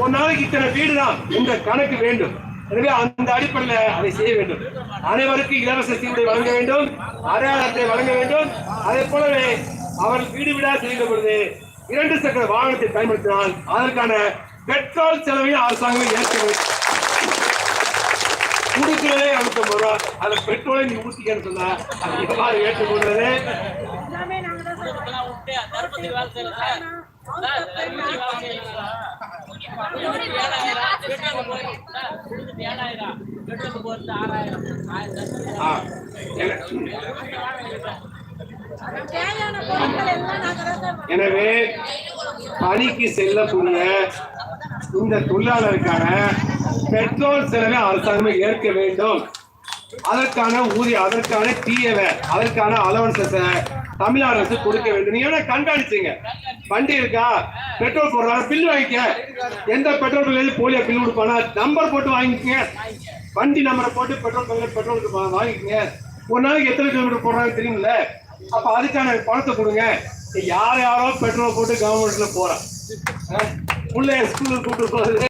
ஒரு நாளைக்கு இத்தனை வீடு தான் என்ற கணக்கு வேண்டும். எனவே அந்த அடிப்படையில் அதை செய்ய வேண்டும். அனைவருக்கும் இலவச சீருடை வழங்க வேண்டும். அடையாளத்தை வழங்க வேண்டும். அதே போலவே அவர்கள் வீடு வீடா செய்கிற பொழுது இரண்டு சக்கர வாகனத்தை பயன்படுத்தினால் அதற்கான பெட்ரோல் செலவையும் அரசாங்கம் ஏற்க வேண்டும். கொடுக்கிறதே ஐம்பத்தொம்பது ரூபா அதுல பெட்ரோலை நீ ஊத்திக்கன்னு சொன்னா அது எவ்வாறு ஏற்றுக்கொள்வது தர்மபுரி வேலை செய்யல எனவே பணிக்கு செல்லக்கூடிய இந்த தொழிலாளருக்கான பெட்ரோல் செலவை அரசாங்கமே ஏற்க வேண்டும். அதற்கான ஊதியம் அதற்கான டிஏவை அதற்கான அலவன்சஸை தமிழ்நாடு அரசு கொடுக்க வேண்டும். நீங்க வேணா கண்காணிச்சுங்க. வண்டி இருக்கா? பெட்ரோல் போடுறாங்க பில் வாங்கிக்க. எந்த பெட்ரோல் பங்க்ல போலியோ பில் கொடுப்பானா? நம்பர் போட்டு வாங்கிக்கங்க வண்டி நம்பரை போட்டு பெட்ரோல் பங்க்ல பெட்ரோல் வாங்கிக்கங்க ஒரு நாளைக்கு எத்தனை கிலோமீட்டர் போடுறாங்க தெரியுமில்ல அப்போ அதுக்கான பணத்தை கொடுங்க. யார் யாரோ பெட்ரோல் போட்டு கவர்மெண்ட்ல போறான் பிள்ளைய ஸ்கூலுக்கு கூட்டு போகுது.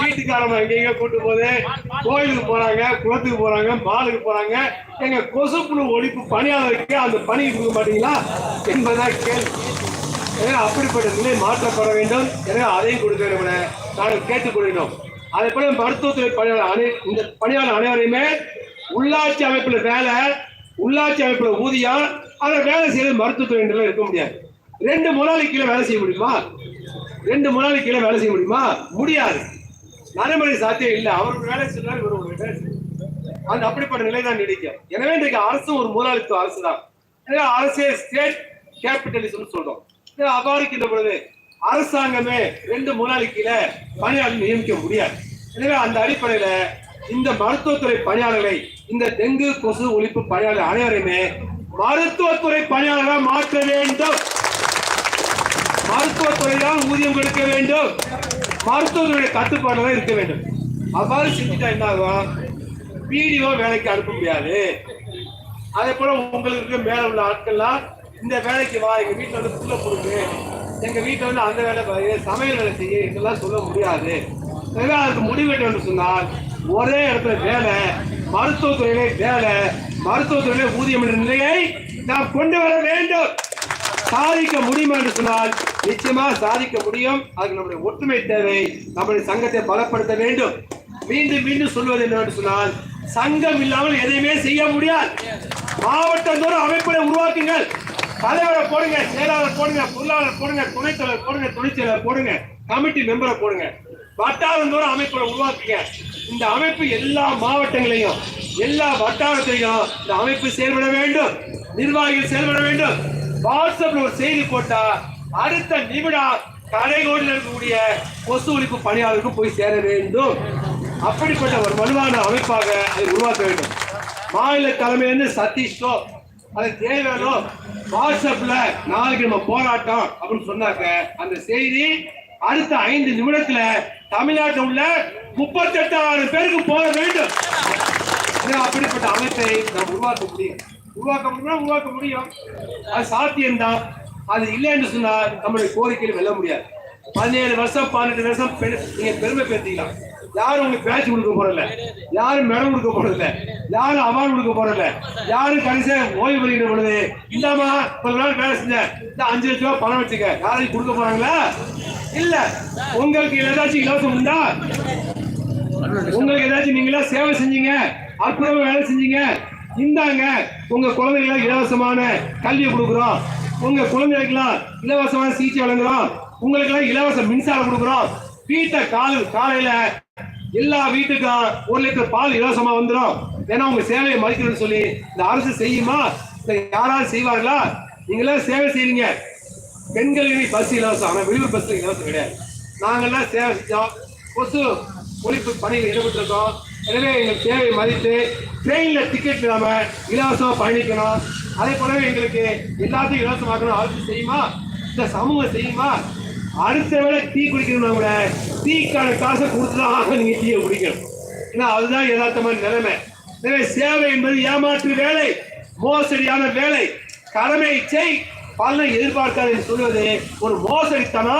வீட்டுக்காரமா எங்கெங்க கூட்டு போகுது. கோயிலுக்கு போறாங்க குளத்துக்கு போறாங்க மாலுக்கு போறாங்க. எங்க கொசுப்புழு ஒழிப்பு பணியாளருக்கு அந்த பணி கொடுக்க மாட்டீங்களா? என்பதான் கேள்வி. எனவே அப்படிப்பட்ட நிலை மாற்றப்பட வேண்டும் எனவே அதையும் கொடுக்க வேண்டும் என நாங்கள் கேட்டுக்கொள்கிறோம். அதே போல மருத்துவத்துறை பணியாளர் அனை இந்த பணியாளர் அனைவரையுமே உள்ளாட்சி அமைப்பில் வேலை உள்ளாட்சி அமைப்பில் ஊதியம் அதை வேலை செய்யறது மருத்துவத்துறை இருக்க முடியாது. ரெண்டு முதலாளி கீழே வேலை செய்ய முடியுமா? ரெண்டு முதலாளி கீழே வேலை செய்ய முடியுமா? முடியாது. நடைமுறை சாத்தியம் இல்லை. அவர் வேலை செய்யறாரு இவர் ஒரு வேலை அந்த அப்படிப்பட்ட நிலை தான் நீடிக்கும். எனவே இன்றைக்கு அரசு ஒரு முதலாளித்துவ அரசு தான் எனவே அரசே ஸ்டேட் கேபிட்டலிசம் சொல்றோம். அபாரிக்கின்ற பொழுது அரசாங்கமே ரெண்டு முதலாளிக்கில பணியாளர் நியமிக்க முடியாது. எனவே அந்த அடிப்படையில இந்த மருத்துவத்துறை பணியாளர்களை இந்த டெங்கு கொசு ஒழிப்பு பணியாளர் அனைவரையுமே மருத்துவத்துறை பணியாளராக மாற்ற வேண்டும். மருத்துவத்துறையால் ஊதியம் கொடுக்க வேண்டும். மருத்துவத்துறை கட்டுப்பாடுல இருக்க வேண்டும். அவ்வாறு செஞ்சுட்டா என்ன ஆகும்? பிடிஓ வேலைக்கு அனுப்ப முடியாது. அதே போல உங்களுக்கு மேல உள்ள ஆட்கள்லாம் இந்த வேலைக்கு வா எங்கள் வீட்டில் வந்து புள்ள கொடுக்கு எங்கள் வீட்டில் வந்து அந்த வேலை பாரு சமையல் வேலை செய்ய இதெல்லாம் சொல்ல முடியாது. எனவே அதுக்கு முடிவெட்ட வேண்டும் சொன்னால் ஒரே இடத்துல வேலை மருத்துவத்துறையிலே வேலை மருத்துவத்துறையிலே ஊதியம் என்ற நிலையை நாம் கொண்டு வர வேண்டும். சாதிக்க முடியும் என்று சொன்னால் நிச்சயமாக சாதிக்க முடியும். அதுக்கு நம்முடைய ஒற்றுமை தேவை. நம்முடைய சங்கத்தை பலப்படுத்த வேண்டும். மீண்டும் மீண்டும் சொல்வது என்னவென்று சொன்னால் சங்கம் இல்லாமல் எதையுமே செய்ய முடியாது. மாவட்டந்தோறும் அமைப்புகளை உருவாக்குங்கள். தலைவரை போடுங்க செயலாளர் போடுங்க பொருளாளர் போடுங்க துணைத் தலைவர் போடுங்க துணைச் செயலாளர் போடுங்க கமிட்டி மெம்பரை போடுங்க. வட்டாரந்தோறும் அமைப்புகளை உருவாக்குங்க. இந்த அமைப்பு எல்லா மாவட்டங்களையும் எல்லா வட்டாரத்திலையும் இந்த அமைப்பு செயல்பட வேண்டும். நிர்வாகிகள் செயல்பட வேண்டும். வாட்ஸ்அப்ல ஒரு செய்தி போட்டா அடுத்த நிமிடம் கடைகோடியில் இருக்கக்கூடிய கொசு ஒழிப்பு பணியாளருக்கு போய் சேர வேண்டும். அப்படிப்பட்ட ஒரு வலுவான அமைப்பாக அதை உருவாக்க வேண்டும். மாநில தலைமையிலிருந்து சதீஷோ அது தேவையானோ வாட்ஸ்அப்ல நாளைக்கு நம்ம போராட்டம் அப்படின்னு சொன்னாக்க அந்த செய்தி அடுத்த ஐந்து நிமிடத்துல தமிழ்நாட்டில் உள்ள முப்பத்தெட்டாயிரம் பேருக்கு போக வேண்டும். ஏன்னா அப்படிப்பட்ட அமைப்பை நாம் உருவாக்க முடியும். உருவாக்க முடியும்னா உருவாக்க முடியும். அது சாத்தியம்தான். அது இல்லை என்று சொன்னால் நம்மளுடைய கோரிக்கையில் வெல்ல முடியாது. பதினேழு வருஷம் பன்னெண்டு வருஷம் நீங்க பெருமை பேசிக்கலாம் யாரும் உங்களுக்கு பேச்சு கொடுக்க போறதில்ல. யாரும் மெடம் கொடுக்க போறதில்ல. யாரும் அவார்டு கொடுக்க போறதில்ல. யாரும் கடைசியா ஓய்வு பெறுகிற பொழுது இல்லாமா கொஞ்ச நாள் வேலை செஞ்ச இந்த அஞ்சு லட்சம் ரூபாய் பணம் வச்சுக்க. யாரையும் கொடுக்க போறாங்களா? இல்ல. உங்களுக்கு ஏதாச்சும் இலவசம் உண்டா? உங்களுக்கு ஏதாச்சும் நீங்களா சேவை செஞ்சீங்க? அற்புதமா வேலை செஞ்சீங்க? இந்தாங்க. உங்க குழந்தைகளை இலவசமான கல்வியை கொடுக்குறோம். உங்க குழந்தைகளுக்கெல்லாம் இலவசமான சிகிச்சை வழங்குறோம். உங்களுக்கு எல்லாம் இலவச மின்சாரம் கொடுக்குறோம். வீட்டை கால காலையில எல்லா வீட்டுக்கும் ஒரு லிட்டர் பால் இலவசமா வந்துடும் ஏன்னா உங்க சேவையை மதிக்கிறேன்னு சொல்லி இந்த அரசு செய்யுமா? யாராவது செய்வார்களா? நீங்களே சேவை செய்றீங்க. பெண்களுக்கு பஸ் இலவசம். ஆனால் வெளியூர் பஸ்ல இலவசம் கிடையாது. நாங்கள்லாம் சேவை செஞ்சோம். கொசு ஒழிப்பு பணியில் ஈடுபட்டிருக்கோம். எனவே எங்கள் சேவையை மதித்து ட்ரெயினில் டிக்கெட் இல்லாமல் இலவசமாக பயணிக்கணும். அதே போலவே எங்களுக்கு எல்லாத்தையும் இலவசமாக்கணும். அரசு செய்யுமா? இந்த சமூகம் செய்யுமா? அடுத்த வேளை டீ குடிக்கணும்னா கூட டீக்கான காசை கொடுத்துதான் நீங்க டீயை குடிக்கணும். ஏன்னா அதுதான் யதார்த்தமான நிலைமை. எனவே சேவை என்பது ஏமாற்று வேலை மோசடியான வேலை. கடமை செய். பலனை எதிர்பார்க்காது சொல்வது ஒரு மோசடித்தனம்.